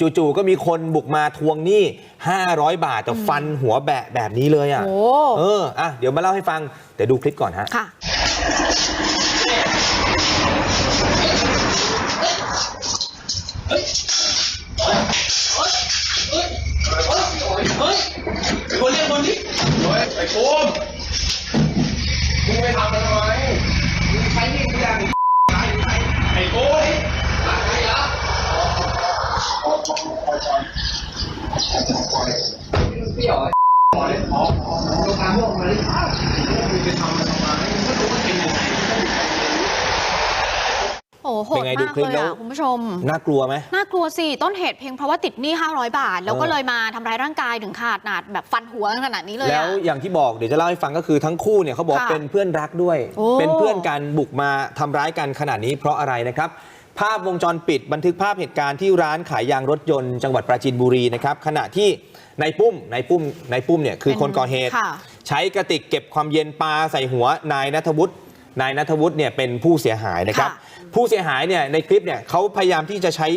จู่ๆก็มีคนบุกมาทวงหนี้ 500 บาทแต่ฟันหัวแบะแบบนี้เลยอะโอ้ เอออะเดี๋ยวมาเล่าให้ฟังเดี๋ยวดูคลิปก่อนฮะ ค่ะคนเรียกคนนี้เฮ้ยไอ้โกมมึงไปทำมันทำไมมึงใช้นี่ทุกอย่าง โอ้โหโหเป็ดนไงมาดูกคลิเลปยแล้วอะคุณผู้ชม น่ากลัวไหมน่ากลัวสิต้นเหตุเพียงเพราะว่าติดหนี้ 500 บาท แล้วก็เออเลยมาทำร้ายร่างกายถึงขาดหนาดแบบฟันหัวกันขนาดนี้เลยแล้วอะอย่างที่บอกเดี๋ยวจะเล่าให้ฟังก็คือทั้งคู่เนี่ยเขาบอกค่ะเป็นเพื่อนรักด้วยโอ้เป็นเพื่อนกันบุกมาทำร้ายกันขนาดนี้เพราะอะไรนะครับภาพวงจรปิดบันทึกภาพเหตุการณ์ที่ร้านขายยางรถยนต์จังหวัดปราจีนบุรีนะครับขณะที่นายปุ้มนายปุ้มนายปุ้มเนี่ยคือคนก่อเหตุค่ะใช้กระติกเก็บความเย็นปาใส่หัวนายนัทวุฒิ นายนัทวุฒิเนี่ยเป็นผู้เสียหายนะครับค่ะผู้เสียหายเนี่ยในคลิปเนี่ยเขาพยายามที่จะใช้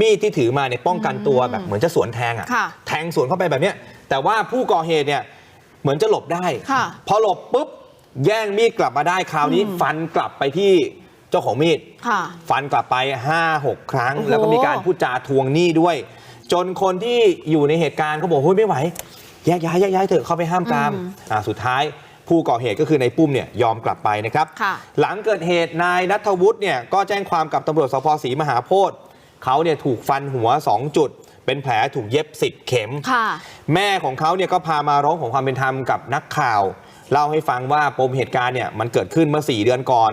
มีดที่ถือมาเนี่ยป้องกันตัวแบบเหมือนจะสวนแทงค่ะอะ่ะ แทงสวนเข้าไปแบบเนี้ยแต่ว่าผู้ก่อเหตุเนี่ยเหมือนจะหลบได้ค่ะพอหลบปุ๊บแย่งมีดกลับมาได้คราวนี้ฟันกลับไปที่เจ้าของมีดค่ะฟันกลับไป 5-6 ครั้งโอ้โหแล้วก็มีการพูดจาทวงหนี้ด้วย จนคนที่อยู่ในเหตุการณ์เขาบอกเฮ้ยไม่ไหวแยกย้ายแยกย้ายเถอะเข้าไปห้ามปรามอ่าสุดท้าย ผู้ก่อเหตุก็คือในปุ้มเนี่ยยอมกลับไปนะครับค่ะหลังเกิดเหตุนายนัทวุฒิเนี่ยก็แจ้งความกับตำรวจสพศรีมหาโพธิ์เขาเนี่ยถูกฟันหัว 2 จุด เป็นแผลถูกเย็บ 10 เข็มค่ะแม่ของเขาเนี่ยก็พามาร้องของความเป็นธรรมกับนักข่าวเล่าให้ฟังว่าปมเหตุการณ์เนี่ยมันเกิดขึ้นเมื่อ 4 เดือนก่อน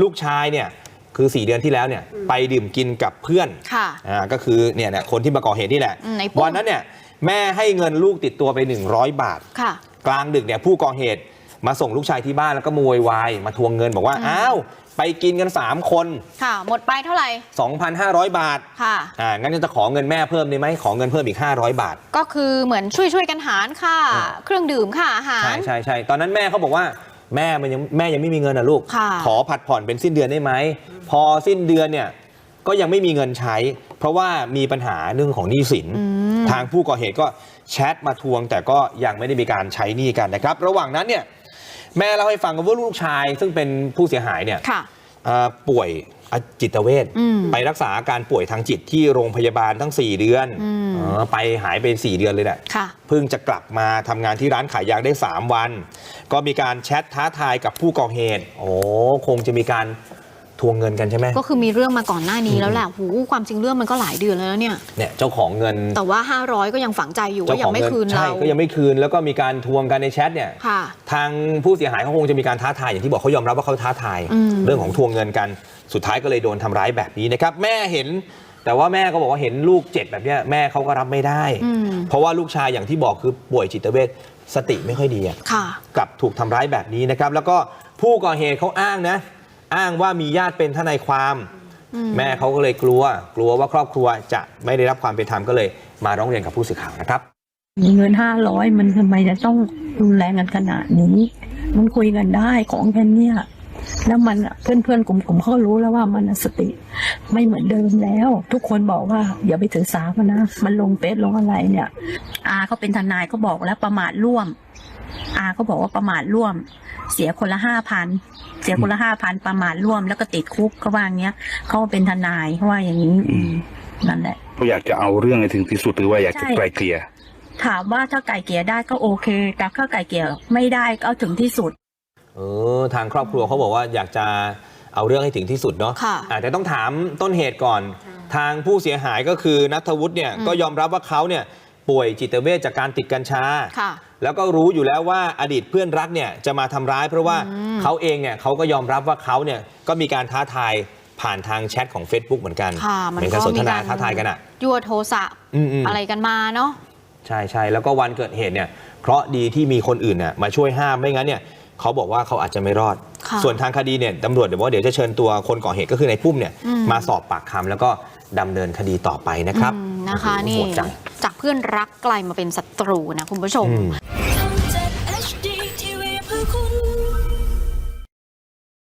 ลูกชายเนี่ยคือ 4 เดือนที่แล้วเนี่ยไปดื่มกินกับเพื่อนค่ะอ่าก็คือเนี่ยเนี่ยคนที่มาก่อเหตุนี่แหละอืมในปุ้มวันนั้นเนี่ยแม่ให้เงินลูกติดตัวไป 100 บาทค่ะกลางดึกเนี่ยผู้ก่อเหตุ มาส่งลูกชายที่บ้านแล้วก็มวยวายมาทวงเงินบอกว่าอืมอ้าวไปกินกัน 3 คน ค่ะ หมดไปเท่าไหร่ 2,500 บาท ค่ะ อ่า งั้นจะขอเงินแม่เพิ่มได้ไหม ขอเงินเพิ่มอีก 500 บาท ก็คือเหมือนช่วยช่วยๆกันหารค่ะอ่าเครื่องดื่มค่ะอาหาร ใช่ใช่ใช่ตอนนั้นแม่เขาบอกว่าแม่มันยังแม่ยังไม่มีเงินอะลูกค่ะขอผัดผ่อนเป็นสิ้นเดือนได้ไหม พอสิ้นเดือนเนี่ยก็ยังไม่มีเงินใช้ เพราะว่ามีปัญหาเรื่องของหนี้สินอืมทางผู้ก่อเหตุก็แชทมาทวง แต่ก็ยังไม่ได้มีการใช้หนี้กันนะครับ ระหว่างนั้นเนี่ย แม่เล่าให้ฟังว่าลูกชาย ซึ่งเป็นผู้เสียหายเนี่ยค่ะเอ่อป่วยจิตเวชอืมไปรักษาอาการป่วยทางจิตที่โรงพยาบาลทั้ง 4 เดือนอืม เออไปหายไป 4 เดือนเลยแหละ ค่ะ เพิ่งจะกลับมาทำงานที่ร้านขายยางได้ 3 วัน ก็มีการแชทท้าทายกับผู้ก่อเหตุ โอ้คงจะมีการ ทวงเงินกันใช่ไหมก็คือมีเรื่องมาก่อนหน้านี้แล้วแหละหูความจริงเรื่องมันก็หลายเดือนแล้วนะเนี่ยเนี่ยเจ้าของเงิน แต่ว่า 500 ก็ยังฝังใจอยู่ว่ายังไม่คืนใช่เราก็ยังไม่คืนแล้วก็มีการทวงกันในแชทเนี่ยค่ะทางผู้เสียหายเขาคงจะมีการท้าทายอย่างที่บอกเขายอมรับว่าเขาท้าทายอืมเรื่องของทวงเงินกันสุดท้ายก็เลยโดนทำร้ายแบบนี้นะครับแม่เห็นแต่ว่าแม่ก็บอกว่าเห็นลูกเจ็บแบบเนี้ยแม่เขาก็รับไม่ได้อืมเพราะว่าลูกชายอย่างที่บอกคือป่วยจิตเวชสติไม่ค่อยดีอะค่ะกลับถูกทำร้ายแบบนี้นะครับ แล้วก็ผู้ก่อเหตุเขาอ้างนะ อ้างว่ามีญาติเป็นทนายความอืมแม่เขาก็เลยกลัว กลัวว่าครอบครัวจะไม่ได้รับความเป็นธรรมก็เลยมาร้องเรียนกับผู้สื่อข่าวนะครับมีเงินห้าร้อยมันทำไมจะต้องรุนแรงกันขนาดนี้ มันคุยกันได้ของแค่เนี้ยแล้วมันอะเพื่อนเพื่อนๆกลุ่มๆเขาก็รู้แล้วว่ามันอะสติ ไม่เหมือนเดิมแล้ว ทุกคนบอกว่าอย่าไปถือสามันนะ มันลงเฟซลงอะไรเนี่ยอาเขาเป็นทนายเขาบอกแล้วประมาทร่วม อาเขาบอกว่าประมาทร่วม เสียคนละห้าพันเสียคนละห้าพันประมาทร่วมแล้วก็ติดคุกเขาว่าอย่างเงี้ยเขาเป็นทนายเขาว่าอย่างนี้อืมนั่นแหละเขาอยากจะเอาเรื่องให้ถึงที่สุดหรือว่าอยากจะใช่ไกลเกลี่ยถามว่าถ้าไก่เกลี่ยได้ก็โอเค แต่ถ้าไก่เกลี่ยไม่ได้ก็เอาถึงที่สุด เออทางครอบครัวเขาบอกว่าอยากจะเอาเรื่องให้ถึงที่สุดเนาะค่ะอะแต่ต้องถามต้นเหตุก่อน ทางผู้เสียหายก็คือนัทวุฒิเนี่ยอืมก็ยอมรับว่าเขาเนี่ย ป่วยจิตเวชจากการติดกัญชาค่ะแล้วก็รู้อยู่แล้วว่าอดีตเพื่อนรักเนี่ยจะมาทำร้าย เพราะว่าอืมเขาเองเนี่ยเขาก็ยอมรับว่าเขาเนี่ยก็มีการท้าทายผ่านทางแชทของ Facebook เหมือนกันค่ะมันเป็นก็การสนทมีนาการท้าทายกันอะยั่วโทสะอืมๆอะไรกันมาเนาะใช่ใช่แล้วก็วันเกิดเหตุเนี่ยเคราะห์ดีที่มีคนอื่นเนี่ยมาช่วยห้ามไม่งั้นเนี่ยเขาบอกว่าเขาอาจจะไม่รอดค่ะส่วนทางคดีเนี่ยตำรวจเดี๋ยวว่าเดี๋ยวจะเชิญตัวคนก่อเหตุก็คือในปุ้มเนี่ยอืมมาสอบปากคำแล้วก็ดำเนินคดีต่อไปนะครับอืมนะคะโอ้โหนี่โหด จากเพื่อนรักกลายมาเป็นศัตรูนะคุณผู้ชม